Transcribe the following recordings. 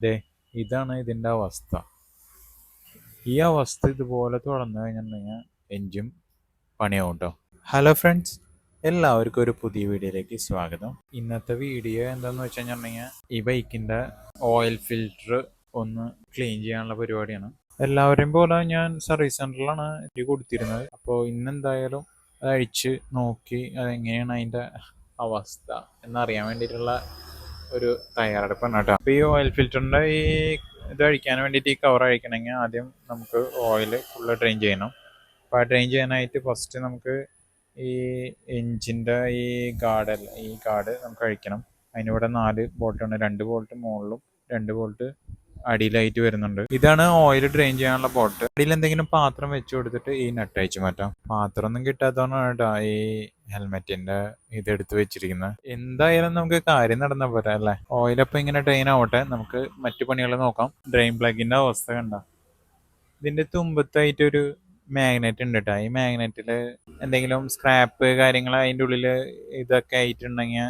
ദേ ഇതാണ് ഇതിന്റെ അവസ്ഥ. ഈ അവസ്ഥ ഇതുപോലെ തുടർന്ന് കഴിഞ്ഞിട്ടുണ്ടെങ്കിൽ എൻജിൻ പണിയാവും കേട്ടോ ഹലോ ഫ്രണ്ട്സ് എല്ലാവർക്കും ഒരു പുതിയ വീഡിയോയിലേക്ക് സ്വാഗതം. ഇന്നത്തെ വീഡിയോ എന്താണെന്ന് വെച്ച് കഴിഞ്ഞിട്ടുണ്ടെങ്കിൽ ഈ ബൈക്കിന്റെ ഓയിൽ ഫിൽറ്റർ ഒന്ന് ക്ലീൻ ചെയ്യാനുള്ള പരിപാടിയാണ്. എല്ലാവരെയും പോലെ ഞാൻ സർവീസ് സെന്ററിലാണ് ഇത് കൊടുത്തിരുന്നത്. അപ്പോൾ ഇന്നെന്തായാലും അത് അഴിച്ച് നോക്കി അതെങ്ങനെയാണ് അതിന്റെ അവസ്ഥ എന്നറിയാൻ വേണ്ടിയിട്ടുള്ള ഒരു തയ്യാറെടുപ്പാണ് കേട്ടോ. അപ്പോൾ ഈ ഓയിൽ ഫിൽറ്ററിന്റെ ഈ ഇത് അഴിക്കാൻ വേണ്ടിയിട്ട് ഈ കവർ അഴിക്കണമെങ്കിൽ ആദ്യം നമുക്ക് ഓയിൽ ഫുള്ള് ഡ്രെയിൻ ചെയ്യണം. അപ്പോൾ ആ ഡ്രെയിൻ ചെയ്യാനായിട്ട് ഫസ്റ്റ് നമുക്ക് ഈ എഞ്ചിന്റെ ഈ ഗാർഡ് ഈ ഗാർഡ് നമുക്ക് അഴിക്കണം. അതിനിവിടെ നാല് ബോൾട്ടാണ് രണ്ട് ബോൾട്ട് മുകളിലും രണ്ട് ബോൾട്ട് അടിയിലായിട്ട് വരുന്നുണ്ട്. ഇതാണ് ഓയിൽ ഡ്രെയിൻ ചെയ്യാനുള്ള ബോട്ട് അടിയിൽ എന്തെങ്കിലും പാത്രം വെച്ച് കൊടുത്തിട്ട് ഈ നട്ട് അയച്ചു മാറ്റാം. പാത്രം ഒന്നും കിട്ടാത്തതാണ് കേട്ടോ ഈ ഹെൽമെറ്റിന്റെ ഇത് എടുത്തു വെച്ചിരിക്കുന്നത് എന്തായാലും നമുക്ക് കാര്യം നടന്ന പോരാ അല്ലേ? ഓയിൽ അപ്പൊ ഇങ്ങനെ ഡ്രെയിൻ ആവട്ടെ നമുക്ക് മറ്റു പണികൾ നോക്കാം. ഡ്രെയിൻ പ്ലഗിന്റെ അവസ്ഥ കണ്ട? ഇതിന്റെ തുമ്പത്തായിട്ട് ഒരു മാഗ്നറ്റ് ഉണ്ട് കേട്ടോ ഈ മാഗ്നറ്റിൽ എന്തെങ്കിലും സ്ക്രാപ്പ് കാര്യങ്ങൾ അതിന്റെ ഉള്ളിൽ ഇതൊക്കെ ആയിട്ടുണ്ടെങ്കിൽ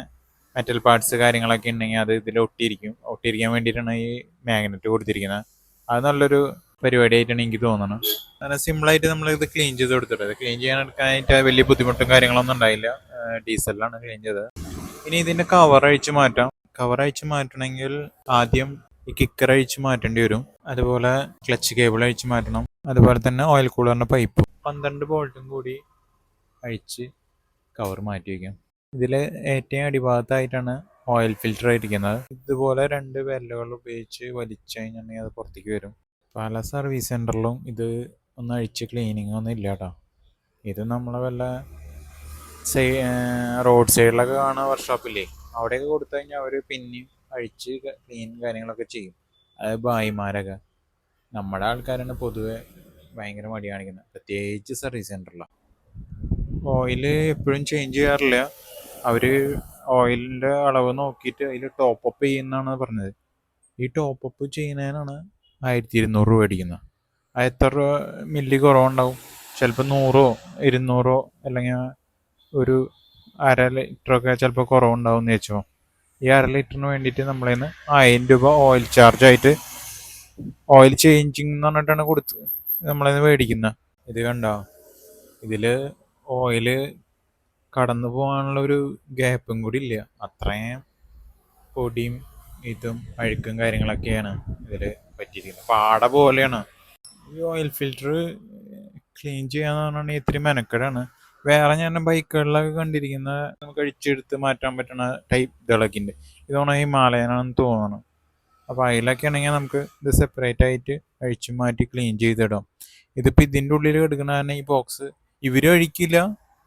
മെറ്റൽ പാർട്സ് കാര്യങ്ങളൊക്കെ ഉണ്ടെങ്കിൽ അത് ഇതിൽ ഒട്ടിയിരിക്കും. ഒട്ടിയിരിക്കാൻ വേണ്ടിയിട്ടാണ് ഈ മാഗ്നറ്റ് കൊടുത്തിരിക്കുന്നത് അത് നല്ലൊരു പരിപാടിയായിട്ടാണ് എനിക്ക് തോന്നുന്നത് അങ്ങനെ സിമ്പിളായിട്ട് നമ്മൾ ഇത് ക്ലീൻ ചെയ്ത് കൊടുത്തിട്ട് ക്ലീൻ ചെയ്യാൻ എടുക്കാനായിട്ട് വലിയ ബുദ്ധിമുട്ടും കാര്യങ്ങളൊന്നും ഉണ്ടായില്ല. ഡീസലിലാണ് ക്ലീൻ ചെയ്തത്. ഇനി ഇതിന്റെ കവർ അഴിച്ച് മാറ്റാം. കവർ അഴിച്ച് മാറ്റണമെങ്കിൽ ആദ്യം ഈ കിക്കർ അഴിച്ച് മാറ്റേണ്ടി വരും. അതുപോലെ ക്ലച്ച് കേബിൾ അഴിച്ച് മാറ്റണം. അതുപോലെ തന്നെ ഓയിൽ കൂളറിന്റെ പൈപ്പ് പന്ത്രണ്ട് ബോൾട്ടും കൂടി അഴിച്ച് കവർ മാറ്റി വയ്ക്കാം. ഇതിൽ ഏറ്റവും അടിഭാഗത്തായിട്ടാണ് ഓയിൽ ഫിൽറ്റർ ആയിരിക്കുന്നത്. ഇതുപോലെ രണ്ട് വെല്ലുകൾ ഉപയോഗിച്ച് വലിച്ചു കഴിഞ്ഞിട്ടുണ്ടെങ്കിൽ അത് പുറത്തേക്ക് വരും. പല സർവീസ് സെന്ററിലും ഇത് ഒന്ന് അഴിച്ച് ക്ലീനിങ് ഒന്നും ഇല്ല കേട്ടോ ഇത് നമ്മളെ വല്ല സൈ റോഡ് സൈഡിലൊക്കെ കാണുന്ന വർക്ക്ഷോപ്പില്ലേ അവിടെയൊക്കെ കൊടുത്തു കഴിഞ്ഞാൽ അവർ പിന്നെയും അഴിച്ച് ക്ലീൻ കാര്യങ്ങളൊക്കെ ചെയ്യും. അതായത് ഭായിമാരൊക്കെ. നമ്മുടെ ആൾക്കാരാണ് പൊതുവെ ഭയങ്കര മടി കാണിക്കുന്നത് പ്രത്യേകിച്ച് സർവീസ് സെന്ററിലാണ് ഓയിൽ എപ്പോഴും ചേഞ്ച് ചെയ്യാറില്ല. അവർ ഓയിലിന്റെ അളവ് നോക്കിയിട്ട് അതിൽ ടോപ്പ് അപ്പ് ചെയ്യുന്നതാണ് പറഞ്ഞത്. ഈ ടോപ്പ് അപ്പ് ചെയ്യുന്നതിനാണ് ആയിരത്തി ഇരുന്നൂറ് രൂപ മേടിക്കുന്നത് അത് എത്ര മില്ലി കുറവുണ്ടാവും ചിലപ്പോൾ നൂറോ ഇരുന്നൂറോ അല്ലെങ്കിൽ ഒരു അര ലിറ്ററൊക്കെ ചിലപ്പോൾ കുറവുണ്ടാവും എന്ന് വെച്ചോ ഈ അര ലിറ്ററിന് വേണ്ടിയിട്ട് നമ്മളിൽ നിന്ന് ആയിരം രൂപ ഓയിൽ ചാർജ് ആയിട്ട് ഓയിൽ ചേഞ്ചിങ് എന്ന് പറഞ്ഞിട്ടാണ് കൊടുത്ത് നമ്മളതിന് മേടിക്കുന്നത് ഇത് കണ്ടോ? ഇതിൽ ഓയിൽ കടന്നു പോകാനുള്ള ഒരു ഗ്യാപ്പും കൂടി ഇല്ല. അത്രയും പൊടിയും ഇതും അഴുക്കും കാര്യങ്ങളൊക്കെയാണ് ഇതിൽ പറ്റിയിരിക്കുന്നത്. പാട പോലെയാണ്. ഈ ഓയിൽ ഫിൽറ്റർ ക്ലീൻ ചെയ്യാന്ന് പറഞ്ഞാൽ ഇത്തിരി മെനക്കെടാണ്. വേറെ ഞാൻ ബൈക്കുകളിലൊക്കെ കണ്ടിരിക്കുന്ന നമുക്ക് അഴിച്ചെടുത്ത് മാറ്റാൻ പറ്റുന്ന ടൈപ്പ് ഉണ്ട് ഈ ഹിമാലയനാണെന്ന് തോന്നണം. അപ്പോൾ അതിലൊക്കെ ആണെങ്കിൽ നമുക്ക് ഇത് സെപ്പറേറ്റ് ആയിട്ട് അഴിച്ചു മാറ്റി ക്ലീൻ ചെയ്തിടാം. ഇതിപ്പോൾ ഇതിന്റെ ഉള്ളിൽ എടുക്കുന്ന തന്നെ ഈ ബോക്സ് ഇവർ അഴിക്കില്ല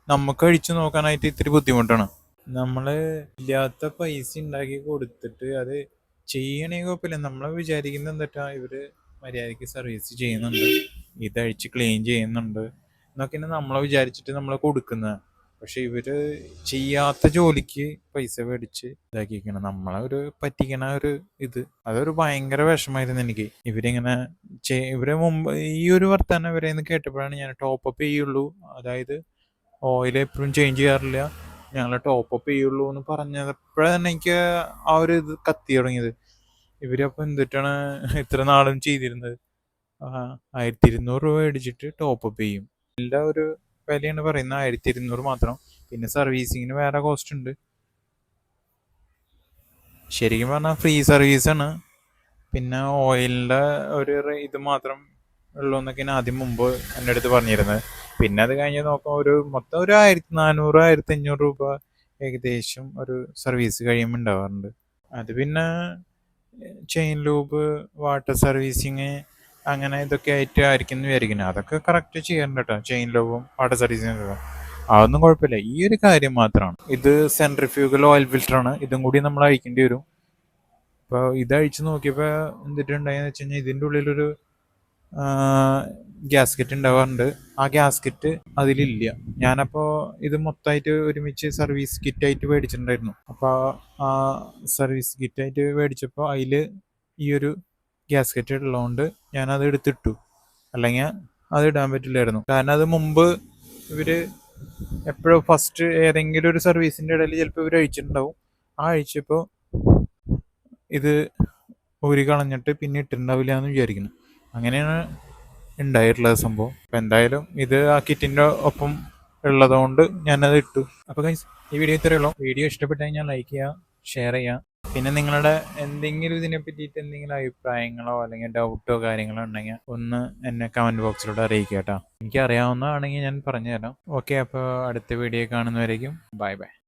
നമുക്ക് അഴിച്ചു നോക്കാനായിട്ട് ഇത്തിരി ബുദ്ധിമുട്ടാണ്. നമ്മൾ ഇല്ലാത്ത പൈസ ഉണ്ടാക്കി കൊടുത്തിട്ട് അത് ചെയ്യണേ കുഴപ്പമില്ല. നമ്മൾ വിചാരിക്കുന്നത് എന്താ ഇവർ മര്യാദയ്ക്ക് സർവീസ് ചെയ്യുന്നുണ്ട്. ഇത് അഴിച്ച് ക്ലീൻ ചെയ്യുന്നുണ്ട്. എന്നൊക്കെയാണ് നമ്മളെ വിചാരിച്ചിട്ട് നമ്മളെ കൊടുക്കുന്നത് പക്ഷെ ഇവർ ചെയ്യാത്ത ജോലിക്ക് പൈസ മേടിച്ച് ഇതാക്കിയിരിക്കണം നമ്മളെ ഒരു പറ്റിക്കണ ഒരു ഇത്. അതൊരു ഭയങ്കര വിഷമായിരുന്നു എനിക്ക്. ഇവരിങ്ങനെ ഇവരെ മുമ്പ് ഈ ഒരു വർത്താനം ഇവരെ നിന്ന് കേട്ടപ്പോഴാണ് ഞാൻ ടോപ്പ് അപ്പ് ചെയ്യുള്ളൂ. അതായത് ഓയിൽ എപ്പോഴും ചേഞ്ച് ചെയ്യാറില്ല. ഞങ്ങൾ ടോപ്പ് അപ്പ് ചെയ്യുള്ളൂ എന്ന് പറഞ്ഞപ്പോഴാണ് എനിക്ക് ആ ഒരു ഇത് കത്തി തുടങ്ങിയത്. ഇവരപ്പോൾ എന്തിട്ടാണ് ഇത്ര നാളും ചെയ്തിരുന്നത്? ആയിരത്തി ഇരുന്നൂറ് രൂപ അടിച്ചിട്ട് ടോപ്പ് അപ്പ് ചെയ്യും. എല്ലാ ഒരു വിലയാണ് പറയുന്നത്. ആയിരത്തി ഇരുന്നൂറ് മാത്രം. പിന്നെ സർവീസിങ്ങിന് വേറെ കോസ്റ്റ് ഉണ്ട്. ശരിക്കും പറഞ്ഞാൽ ഫ്രീ സർവീസ് ആണ്. പിന്നെ ഓയിലിന്റെ ഒരു ഇത് മാത്രം ഉള്ളൂ എന്നൊക്കെയാണ് ആദ്യം മുമ്പ് എന്റെ അടുത്ത് പറഞ്ഞിരുന്നത്. പിന്നെ അത് കഴിഞ്ഞ് നോക്കാം ഒരു മൊത്തം ഒരു ആയിരത്തി നാനൂറ് ആയിരത്തി അഞ്ഞൂറ് രൂപ ഏകദേശം ഒരു സർവീസ് കഴിയുമ്പോൾ ഉണ്ടാവാറുണ്ട്. അത് പിന്നെ ചെയിൻ ലൂബ് വാട്ടർ സർവീസിങ് അങ്ങനെ ഇതൊക്കെ ആയിട്ട് ആയിരിക്കും എന്ന് വിചാരിക്കുന്നത് അതൊക്കെ കറക്റ്റ് ചെയ്യണ്ട കേട്ടോ ചെയിൻ ലൂബും വാട്ടർ സർവീസിങ് അതൊന്നും കുഴപ്പമില്ല. ഈ ഒരു കാര്യം മാത്രമാണ്. ഇത് സെൻട്രിഫ്യൂഗൽ ഓയിൽ ഫിൽറ്ററാണ് ഇതും കൂടി നമ്മൾ അഴിക്കേണ്ടി വരും. അപ്പോൾ ഇത് അഴിച്ച് നോക്കിയപ്പോൾ എന്തിട്ടുണ്ടായെന്ന് വെച്ച് കഴിഞ്ഞാൽ ഇതിന്റെ ഉള്ളിലൊരു ഗ്യാസ്കറ്റ് ഉണ്ടാവാറുണ്ട് ആ ഗ്യാസ്കറ്റ് അതിലില്ല. ഞാനപ്പോൾ ഇത് മൊത്തമായിട്ട് ഒരുമിച്ച് സർവീസ് കിറ്റായിട്ട് മേടിച്ചിട്ടുണ്ടായിരുന്നു. അപ്പോൾ ആ സർവീസ് കിറ്റായിട്ട് മേടിച്ചപ്പോൾ അതിൽ ഈ ഒരു ഗ്യാസ്കറ്റ് ഉള്ളതുകൊണ്ട് ഞാനത് എടുത്തിട്ടു. അല്ലെങ്കിൽ അത് ഇടാൻ പറ്റില്ലായിരുന്നു. കാരണം അത് മുമ്പ് ഇവർ എപ്പോഴും ഫസ്റ്റ് ഏതെങ്കിലും ഒരു സർവീസിന്റെ ഇടയിൽ ചിലപ്പോൾ ഇവർ അഴിച്ചിട്ടുണ്ടാവും. ആ അഴിച്ചപ്പോൾ ഇത് ഊരി കളഞ്ഞിട്ട് പിന്നെ ഇട്ടിട്ടുണ്ടാവില്ല എന്ന് വിചാരിക്കുന്നു. അങ്ങനെയാണ് ഉണ്ടായിട്ടുള്ളത് സംഭവം. അപ്പം എന്തായാലും ഇത് ആ കിറ്റിന്റെ ഒപ്പം ഉള്ളതുകൊണ്ട് ഞാനത് ഇട്ടു. അപ്പോൾ ഗൈസ് ഈ വീഡിയോ ഇത്രയേ ഉള്ളൂ. വീഡിയോ ഇഷ്ടപ്പെട്ട് കഴിഞ്ഞാൽ ലൈക്ക് ചെയ്യുക ഷെയർ ചെയ്യുക പിന്നെ നിങ്ങളുടെ എന്തെങ്കിലും ഇതിനെ പറ്റിയിട്ട് എന്തെങ്കിലും അഭിപ്രായങ്ങളോ അല്ലെങ്കിൽ ഡൗട്ടോ കാര്യങ്ങളോ ഉണ്ടെങ്കിൽ ഒന്ന് എന്നെ കമന്റ് ബോക്സിലൂടെ അറിയിക്കുക കേട്ടോ. എനിക്ക് അറിയാവുന്നതാണെങ്കിൽ ഞാൻ പറഞ്ഞുതരാം. ഓക്കെ അപ്പോൾ അടുത്ത വീഡിയോ കാണുന്നവരേക്കും. Bye bye